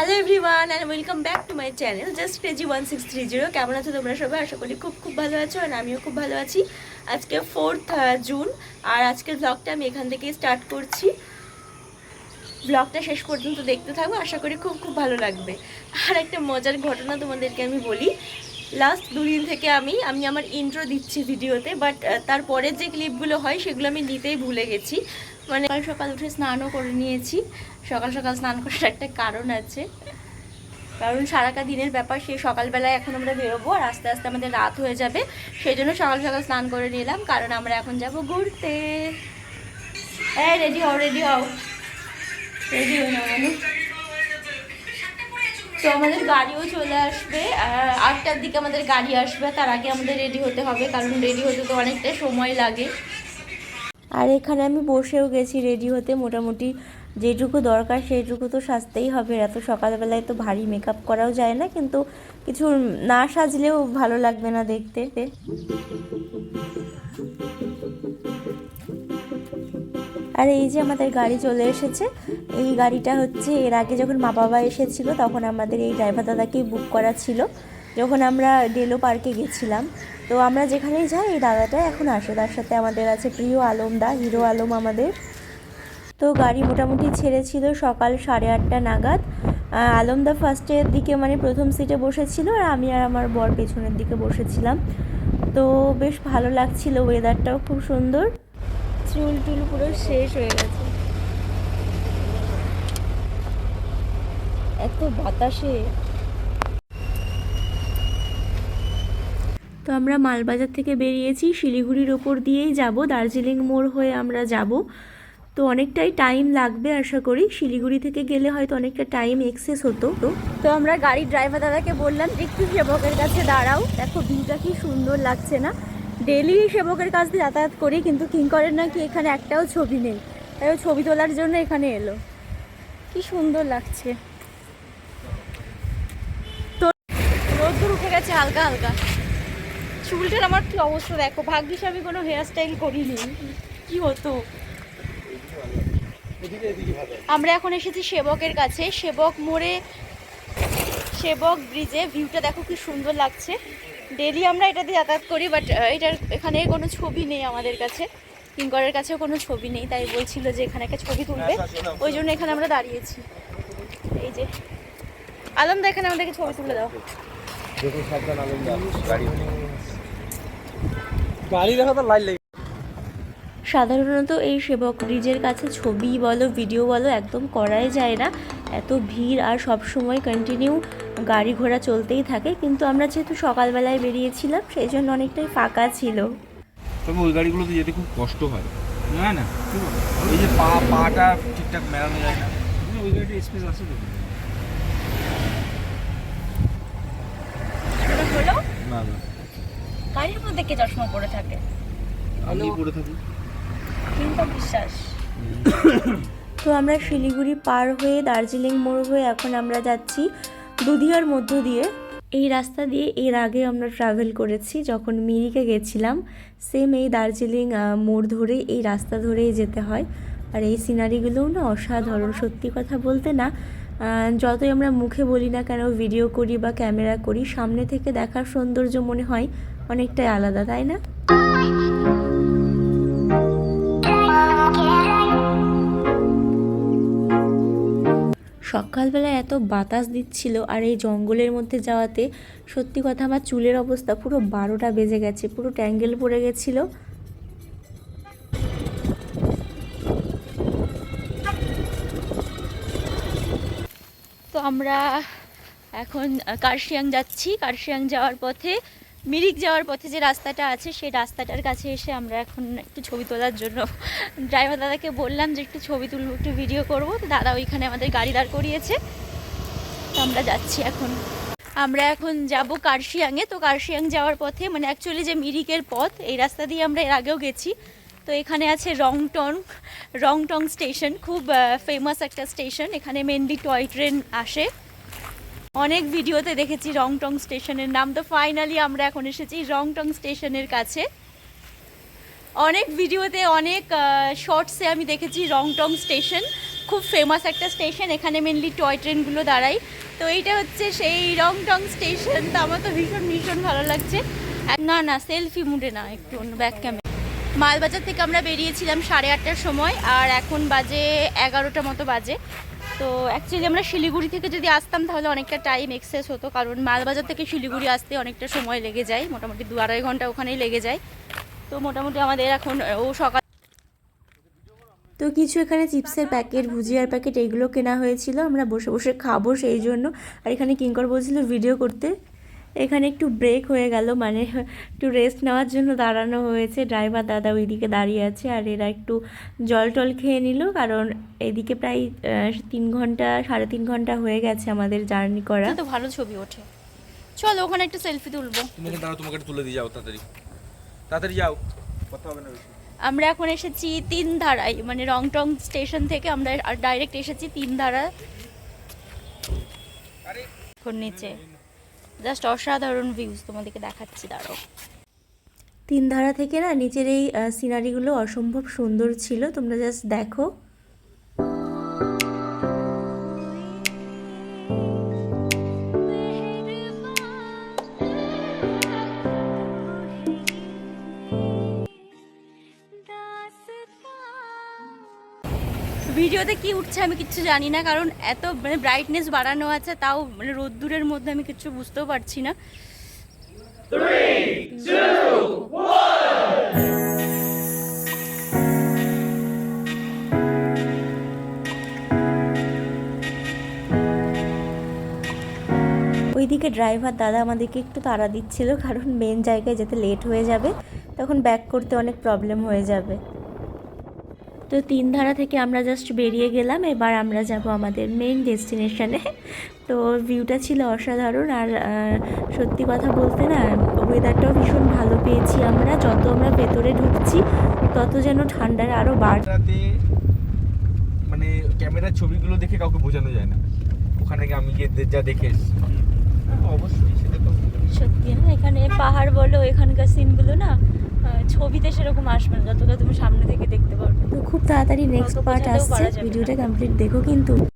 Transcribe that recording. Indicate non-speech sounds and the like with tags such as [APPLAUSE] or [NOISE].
Hello everyone and welcome back to my channel just crazy one six three zero কেমন আছো তোমরা সবাই? আশা করি খুব খুব ভালো আছো আর আমিও খুব ভালো আছি। আজকে ফোর্থ জুন আর আজকের ব্লগটা আমি এখান থেকেই স্টার্ট করছি। ব্লগটা শেষ পর্যন্ত দেখতে থাকব আশা করি খুব খুব ভালো লাগবে। আর একটা মজার ঘটনা তোমাদেরকে আমি বলি। লাস্ট দুদিন থেকে আমি আমি আমার ইন্ট্রো দিচ্ছি ভিডিওতে বাট তারপরের যে ক্লিপগুলো হয়, সেগুলো আমি নিতেই ভুলে গেছি। মানে সকাল সকাল উঠে স্নানও করে নিয়েছি। সকাল সকাল স্নান করার একটা কারণ আছে। কারণ সারাটা দিনের ব্যাপার সেই সকালবেলায় এখন আমরা বেরোবো আর আস্তে আস্তে আমাদের রাত হয়ে যাবে। সেই জন্য সকাল সকাল স্নান করে নিলাম, কারণ আমরা এখন যাব ঘুরতে। হ্যাঁ রেডি হও রেডি হও। রেডি হয়ে নাও মানুষ তো আমাদের গাড়িও চলে আসবে আটটার দিকে আমাদের গাড়ি আসবে, তার আগে আমাদের রেডি হতে হবে, কারণ রেডি হতে তো অনেকটা সময় লাগে। আর এখানে আমি বসেও গেছি রেডি হতে মোটামুটি। যেটুকু দরকার সেইটুকু তো সাজতেই হবে। এত সকালবেলায় তো ভারী মেকআপ করাও যায় না, কিন্তু কিছু না সাজলেও ভালো লাগবে না দেখতে। আর এই যে আমাদের গাড়ি চলে এসেছে, এই গাড়িটা হচ্ছে এর আগে যখন মা বাবা এসেছিল, তখন আমাদের এই ড্রাইভার দাদাকেই বুক করা ছিল। যখন আমরা ডেলো পার্কে গেছিলাম, তো আমরা যেখানেই যাই, এই দাদাটা এখন আসে। তার সাথে আমাদের আছে প্রিয় আলমদা হিরো আলম আমাদের। তো গাড়ি মোটামুটি ছেড়েছিল সকাল সাড়ে আটটা নাগাদ। আলমদা ফার্স্টের দিকে মানে প্রথম সিটে বসেছিল আর আমি আর আমার বর পেছনের দিকে বসেছিলাম। তো বেশ ভালো লাগছিল ওয়েদারটাও খুব সুন্দর। চুল টুল পুরো শেষ হয়ে গেছে। এত বাতাসে তো আমরা মালবাজার থেকে বেরিয়েছি, শিলিগুড়ির ওপর দিয়েই যাব। দার্জিলিং মোড় হয়ে আমরা যাব। তো অনেকটাই টাইম লাগবে আশা করি। শিলিগুড়ি থেকে গেলে হয়তো অনেকটা টাইম এক্সেস হতো। তো তো আমরা গাড়ির ড্রাইভার দাদাকে বললাম, একটু সেবকের কাছে দাঁড়াও। দেখো ভিউটা কি সুন্দর লাগছে না? ডেলি সেবকের কাছ দিয়ে যাতায়াত করি, কিন্তু কিঙ্করের নাকি এখানে একটাও ছবি নেই। তাই ছবি তোলার জন্য এখানে এলো। কি সুন্দর লাগছে। তো রোদ্দুর উঠে গেছে হালকা হালকা। চুলটার আমার কি অবস্থা দেখো? ভাগ্যিস আমি কোনো হেয়ার স্টাইল করিনি। কি হতো? আমরা এখন এসেছি সেবকের কাছে। সেবক মোড়ে সেবক ব্রিজে ভিউটা দেখো কি সুন্দর লাগছে। ডেলি আমরা এটাতে যাতায়াত করি বাট এটার এখানে কোনো ছবি নেই আমাদের কাছে। কিঙ্করের কাছেও কোনো ছবি নেই তাই বলছিল যে এখানে একটা ছবি তুলবে। ওই জন্য এখানে আমরা দাঁড়িয়েছি। এই যে। আলমদা এখানে আমাদেরকে ছবি তুলে দাও। দেখুন সাবধান আলমদা গাড়ি। গাড়ি দেখা তো লাইট লেগে সাধারণত এই সেবক ব্রিজের কাছে ছবি বলো ভিডিও বলো একদম করাই যায় না। এত ভিড় আর সব সময় কন্টিনিউ গাড়ি ঘোড়া চলতেই থাকে। কিন্তু আমরা যেহেতু সকালবেলায় বেরিয়েছিলাম সেই জন্য অনেকটাই ফাঁকা ছিল। তবে ওই গাড়িগুলোতে যেতে খুব কষ্ট হয়। না না এই যে পা পাটা ঠিকঠাক মেলানো যায় না। ওই গাড়িটা স্পেস আছে তো হলো না না গাড়ির মধ্যে কে চশমা পরে থাকে? আমি পড়ে থাকি। কিন্তু বিশ্বাস। [COUGHS] তো আমরা শিলিগুড়ি পার হয়ে দার্জিলিং মোড় হয়ে এখন আমরা যাচ্ছি দুধিয়ার মধ্য দিয়ে। এই রাস্তা দিয়ে এর আগে আমরা ট্রাভেল করেছি যখন মিরিকে গেছিলাম সেম এই দার্জিলিং মোড় ধরে এই রাস্তা ধরেই যেতে হয়। আর এই সিনারিগুলোও না অসাধারণ সত্যি কথা বলতে না যতই আমরা মুখে বলি না কেন ভিডিও করি বা ক্যামেরা করি সামনে থেকে দেখার সৌন্দর্য মনে হয় অনেকটাই আলাদা, তাই না? সকালবেলা এত বাতাস দিচ্ছিল আর এই জঙ্গলের মধ্যে যাওয়াতে সত্যি কথা আমার চুলের অবস্থা পুরো বারোটা বেজে গেছে, পুরো ট্যাঙ্গেল পড়ে গেছিল। তো আমরা এখন কার্শিয়াং যাচ্ছি। কার্শিয়াং যাওয়ার পথে মিরিক যাওয়ার পথে যে রাস্তাটা আছে, সেই রাস্তাটার কাছে এসে আমরা এখন একটু ছবি তোলার জন্য ড্রাইভার দাদাকে বললাম যে একটু ছবি তুলবো, একটু ভিডিও করব। তো দাদা ওইখানে আমাদের গাড়ি দাঁড় করিয়েছে। তো আমরা যাচ্ছি এখন। আমরা এখন যাব কার্শিয়াংয়ে। তো কার্শিয়াং যাওয়ার পথে মানে অ্যাকচুয়ালি যে মিরিকের পথ, এই রাস্তা দিয়ে আমরা এর আগেও গেছি। তো এখানে আছে রংটং রংটং স্টেশন, খুব ফেমাস একটা স্টেশন। এখানে মেনলি টয় ট্রেন আসে। অনেক ভিডিওতে দেখেছি রংটং স্টেশনের নাম। তো ফাইনালি আমরা এখন এসেছি রংটং স্টেশনের কাছে। অনেক ভিডিওতে, অনেক শর্টসে আমি দেখেছি রংটং স্টেশন। খুব ফেমাস একটা স্টেশন, এখানে মেনলি টয় ট্রেনগুলো দাঁড়ায়। তো এইটা হচ্ছে সেই রং টং স্টেশন। তো আমার তো ভীষণ ভীষণ ভালো লাগছে। না না সেলফি মুডে না, একটু অন্য ব্যাক ক্যামেরা মালবাজার থেকে আমরা বেরিয়েছিলাম সাড়ে আটটার সময়, আর এখন বাজে এগারোটা মতো বাজে। তো অ্যাকচুয়ালি আমরা শিলিগুড়ি থেকে যদি আসতাম তাহলে অনেকটা টাইম এক্সেস হতো, কারণ মালবাজার থেকে শিলিগুড়ি আসতে অনেকটা সময় লেগে যায়, মোটামুটি দু আড়াই ঘণ্টা ওখানেই লেগে যায়। তো মোটামুটি আমাদের এখন, ও সকাল তো কিছু এখানে চিপসের প্যাকেট, ভুজিয়ার প্যাকেট, এগুলো কেনা হয়েছিল, আমরা বসে বসে খাব সেই জন্য। আর এখানে কিঙ্কর বলছিল ভিডিও করতে। এখানে একটু ব্রেক হয়ে গেল মানে একটু রেস্ট নেওয়ার জন্য দাঁড়ানো হয়েছে। ড্রাইভার দাদা ওইদিকে দাঁড়িয়ে আছে আর এরা একটু জল টল খেয়ে নিল কারণ এদিকে প্রায় তিন ঘণ্টা সাড়ে তিন ঘণ্টা হয়ে গেছে আমাদের জার্নি করা। তো ভালো ছবি ওঠে। চলো ওখানে একটা সেলফি তুলবো। তুমি দাঁড়াও তোমাকে একটু তুলে দিয়ে যাও তাড়াতাড়ি। তাড়াতাড়ি যাও। কথা হবে না বেশি। আমরা এখন এসেছি তিন ধারায় মানে রং টং স্টেশন থেকে আমরা ডাইরেক্ট এসেছি তিন ধারা। এখন নিচে। জাস্ট অসাধারণ ভিউজ তোমাদেরকে দেখাচ্ছি দাঁড়ো তিন ধারা থেকে না, নিচের এই সিনারিগুলো অসম্ভব সুন্দর ছিল, তোমরা জাস্ট দেখো। ভিডিওতে কি উঠছে আমি কিচ্ছু জানি না, কারণ এত মানে ব্রাইটনেস বাড়ানো আছে, তাও মানে রোদ্দুরের মধ্যে আমি কিচ্ছু বুঝতেও পারছি না। ওইদিকে ড্রাইভার দাদা আমাদেরকে একটু তাড়া দিচ্ছিল, কারণ মেন জায়গায় যেতে লেট হয়ে যাবে, তখন ব্যাক করতে অনেক প্রবলেম হয়ে যাবে। তো তিন ধারা থেকে আমরা জাস্ট বেরিয়ে গেলাম এবার আমরা যাব আমাদের মেন ডেস্টিনেশনে তো ভিউটা ছিল অসাধারণ আর সত্যি কথা বলতে না ওয়েদারটাও ভীষণ ভালো পেয়েছি আমরা। যত আমরা ভেতরে ঢুকছি তত যেন ঠান্ডার আরও বাড় রাতে মানে ক্যামেরার ছবিগুলো দেখে কাউকে বোঝানো যায় না। ওখানে গিয়ে আমি গিয়ে যা দেখে এসেছি। অবশ্যই সেটা তো সত্যি না এখানে পাহাড় বলো এখানকার সিনগুলো না ছবিতে সেরকম আসবে না যতটা তুমি সামনে থেকে দেখতে পারবে তো খুব তাড়াতাড়ি নেক্সট পার্ট আসছে। ভিডিওটা কমপ্লিট দেখো কিন্তু